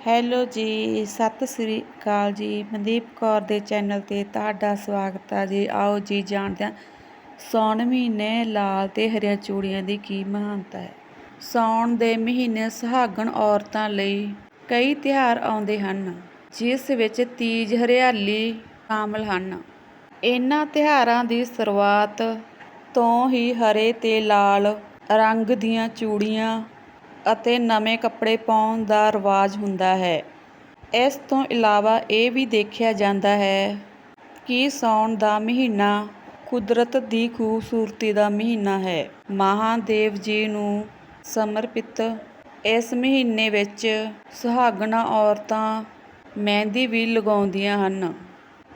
Hello ਜੀ, ਸਤਿ ਸ੍ਰੀ ਅਕਾਲ ਜੀ। ਮਨਦੀਪ ਕੌਰ ਦੇ ਚੈਨਲ ਤੇ ਤੁਹਾਡਾ ਸਵਾਗਤ ਹੈ ਜੀ। ਆਓ ਜੀ, ਜਾਣਦੇ ਹਾਂ ਸੌਣ ਮਹੀਨੇ ਲਾਲ ਤੇ ਹਰੀਆਂ ਚੂੜੀਆਂ ਦੀ ਕੀ ਮਹਾਨਤਾ ਹੈ। ਸੌਣ ਦੇ ਮਹੀਨੇ ਸੁਹਾਗਣ ਔਰਤਾਂ ਲਈ ਕਈ ਤਿਉਹਾਰ ਆਉਂਦੇ ਹਨ, ਜਿਸ ਵਿੱਚ ਤੀਜ ਹਰਿਆਲੀ ਸ਼ਾਮਲ ਹਨ। ਇਹਨਾਂ ਤਿਉਹਾਰਾਂ ਦੀ ਸ਼ੁਰੂਆਤ ਤੋਂ ਹੀ ਹਰੇ ਤੇ ਲਾਲ ਰੰਗ ਦੀਆਂ ਚੂੜੀਆਂ ਅਤੇ ਨਵੇਂ ਕੱਪੜੇ ਪਾਉਣ ਦਾ ਰਿਵਾਜ ਹੁੰਦਾ ਹੈ। ਇਸ ਤੋਂ ਇਲਾਵਾ ਇਹ ਵੀ ਦੇਖਿਆ ਜਾਂਦਾ ਹੈ ਕਿ ਸਾਉਣ ਦਾ ਮਹੀਨਾ ਕੁਦਰਤ ਦੀ ਖੂਬਸੂਰਤੀ ਦਾ ਮਹੀਨਾ ਹੈ। ਮਹਾਦੇਵ ਜੀ ਨੂੰ ਸਮਰਪਿਤ ਇਸ ਮਹੀਨੇ ਵਿੱਚ ਸੁਹਾਗਣਾ ਔਰਤਾਂ ਮਹਿੰਦੀ ਵੀ ਲਗਾਉਂਦੀਆਂ ਹਨ।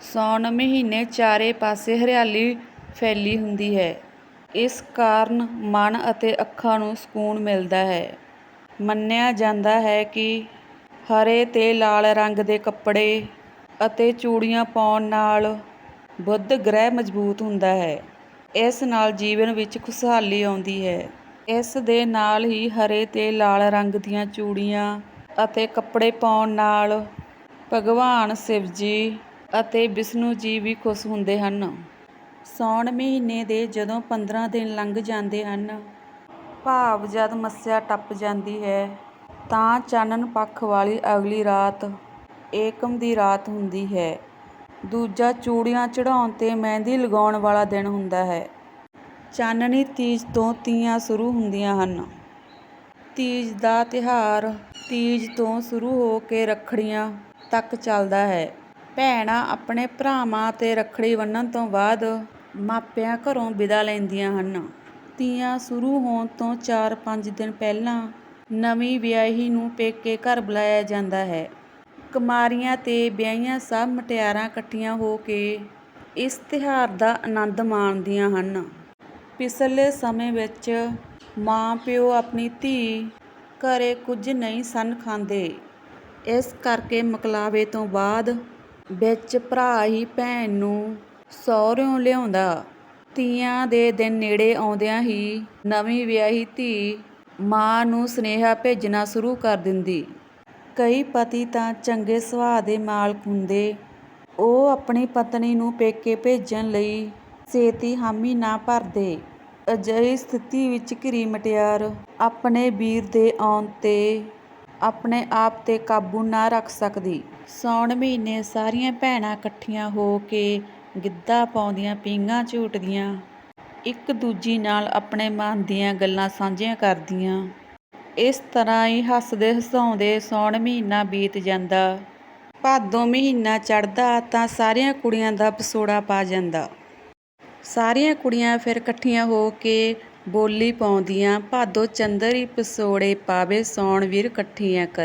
ਸਾਉਣ ਮਹੀਨੇ ਚਾਰੇ ਪਾਸੇ ਹਰਿਆਲੀ ਫੈਲੀ ਹੁੰਦੀ ਹੈ। ਇਸ ਕਾਰਨ ਮਨ ਅਤੇ ਅੱਖਾਂ ਨੂੰ ਸਕੂਨ ਮਿਲਦਾ ਹੈ। ਮੰਨਿਆ ਜਾਂਦਾ ਹੈ ਕਿ ਹਰੇ ਤੇ ਲਾਲ ਰੰਗ ਦੇ ਕੱਪੜੇ ਅਤੇ ਚੂੜੀਆਂ ਪਾਉਣ ਨਾਲ ਬੁੱਧ ਗ੍ਰਹਿ ਮਜ਼ਬੂਤ ਹੁੰਦਾ ਹੈ। ਇਸ ਨਾਲ ਜੀਵਨ ਵਿੱਚ ਖੁਸ਼ਹਾਲੀ ਆਉਂਦੀ ਹੈ। ਇਸ ਦੇ ਨਾਲ ਹੀ ਹਰੇ ਤੇ ਲਾਲ ਰੰਗ ਦੀਆਂ ਚੂੜੀਆਂ ਅਤੇ ਕੱਪੜੇ ਪਾਉਣ ਨਾਲ ਭਗਵਾਨ ਸ਼ਿਵ ਜੀ ਅਤੇ ਵਿਸ਼ਨੂੰ ਜੀ ਵੀ ਖੁਸ਼ ਹੁੰਦੇ ਹਨ। ਸਾਉਣ ਮਹੀਨੇ ਦੇ ਜਦੋਂ 15 ਦਿਨ ਲੰਘ ਜਾਂਦੇ ਹਨ ਭਾਵ ਜਦ ਮੱਸਿਆ ਟੱਪ ਜਾਂਦੀ ਹੈ, ਤਾਂ ਚਾਨਣ ਪੱਖ ਵਾਲੀ ਅਗਲੀ ਰਾਤ ਏਕਮ ਦੀ ਰਾਤ ਹੁੰਦੀ ਹੈ। ਦੂਜਾ ਚੂੜੀਆਂ ਚੜ੍ਹਾਉਣ ਤੇ ਮਹਿੰਦੀ ਲਗਾਉਣ ਵਾਲਾ ਦਿਨ ਹੁੰਦਾ ਹੈ। ਚਾਨਣੀ ਤੀਜ ਤੋਂ ਤੀਆਂ ਸ਼ੁਰੂ ਹੁੰਦੀਆਂ ਹਨ। ਤੀਜ ਦਾ ਤਿਉਹਾਰ ਤੀਜ ਤੋਂ ਸ਼ੁਰੂ ਹੋ ਕੇ ਰੱਖੜੀਆਂ ਤੱਕ ਚੱਲਦਾ ਹੈ। ਭੈਣਾਂ ਆਪਣੇ ਭਰਾਵਾਂ ਤੇ ਰੱਖੜੀ ਬੰਨ੍ਹਣ ਤੋਂ ਬਾਅਦ ਮਾਪਿਆਂ ਘਰੋਂ ਵਿਦਾ ਲੈਂਦੀਆਂ ਹਨ। ਤੀਆਂ ਸ਼ੁਰੂ ਹੋਣ ਤੋਂ 4-5 ਦਿਨ ਪਹਿਲਾਂ ਨਵੀਂ ਵਿਆਹੀ ਨੂੰ ਪੇਕੇ ਘਰ ਬੁਲਾਇਆ ਜਾਂਦਾ ਹੈ। ਕੁਮਾਰੀਆਂ ਤੇ ਵਿਆਹੀਆਂ ਸਭ ਮੁਟਿਆਰਾਂ ਇਕੱਠੀਆਂ ਹੋ ਕੇ ਇਸ ਤਿਉਹਾਰ ਦਾ ਆਨੰਦ ਮਾਣਦੀਆਂ ਹਨ। ਪਿਛਲੇ ਸਮੇਂ ਵਿੱਚ ਮਾਂ ਪਿਓ ਆਪਣੀ ਧੀ ਘਰੇ ਕੁਝ ਨਹੀਂ ਸਨ ਖਾਂਦੇ। ਇਸ ਕਰਕੇ ਮੁਕਲਾਵੇ ਤੋਂ ਬਾਅਦ ਵਿੱਚ ਭਰਾ ਹੀ ਭੈਣ ਨੂੰ ਸਹੁਰਿਓਂ ਲਿਆਉਂਦਾ ਤੀਆਂ ਦੇ ਦਿਨ ਨੇੜੇ ਆਉਂਦਿਆਂ ਹੀ ਨਵੀਂ ਵਿਆਹੀ ਧੀ ਮਾਂ ਨੂੰ ਸੁਨੇਹਾ ਭੇਜਣਾ ਸ਼ੁਰੂ ਕਰ ਦਿੰਦੀ। ਕਈ ਪਤੀ ਤਾਂ ਚੰਗੇ ਸੁਭਾਅ ਦੇ ਮਾਲਕ ਹੁੰਦੇ। ਉਹ ਆਪਣੀ ਪਤਨੀ ਨੂੰ ਪੇਕੇ ਭੇਜਣ ਲਈ ਛੇਤੀ ਹਾਮੀ ਨਾ ਭਰਦੇ। ਅਜਿਹੀ ਸਥਿਤੀ ਵਿੱਚ ਘਿਰੀ ਮੁਟਿਆਰ ਆਪਣੇ ਵੀਰ ਦੇ ਆਉਣ ਤੇ ਆਪਣੇ ਆਪ ਤੇ ਕਾਬੂ ਨਾ ਰੱਖ ਸਕਦੀ। ਸਾਉਣ ਮਹੀਨੇ ਸਾਰੀਆਂ ਭੈਣਾਂ ਇਕੱਠੀਆਂ ਹੋ ਕੇ ਗਿੱਧਾ ਪਾਉਂਦੀਆਂ, ਪੀਂਘਾਂ ਝੂਟਦੀਆਂ, ਇੱਕ ਦੂਜੀ ਨਾਲ ਆਪਣੇ ਮਨ ਦੀਆਂ ਗੱਲਾਂ ਸਾਂਝੀਆਂ ਕਰਦੀਆਂ। ਇਸ ਤਰ੍ਹਾਂ ਹੀ ਹੱਸਦੇ, ਹਸਾਉਂਦੇ ਸਾਉਣ ਮਹੀਨਾ ਬੀਤ ਜਾਂਦਾ। ਭਾਦੋਂ ਮਹੀਨਾ ਚੜ੍ਹਦਾ ਤਾਂ ਸਾਰੀਆਂ ਕੁੜੀਆਂ ਦਾ ਪਸੋੜਾ ਪਾ ਜਾਂਦਾ। ਸਾਰੀਆਂ ਕੁੜੀਆਂ ਫਿਰ ਇਕੱਠੀਆਂ ਹੋ ਕੇ ਬੋਲੀ ਪਾਉਂਦੀਆਂ, ਭਾਦੋਂ ਚੰਦਰ ਹੀ ਪਸੋੜੇ ਪਾਵੇ, ਸਾਉਣ ਵੀਰ ਇਕੱਠੀਆਂ ਕਰੇ।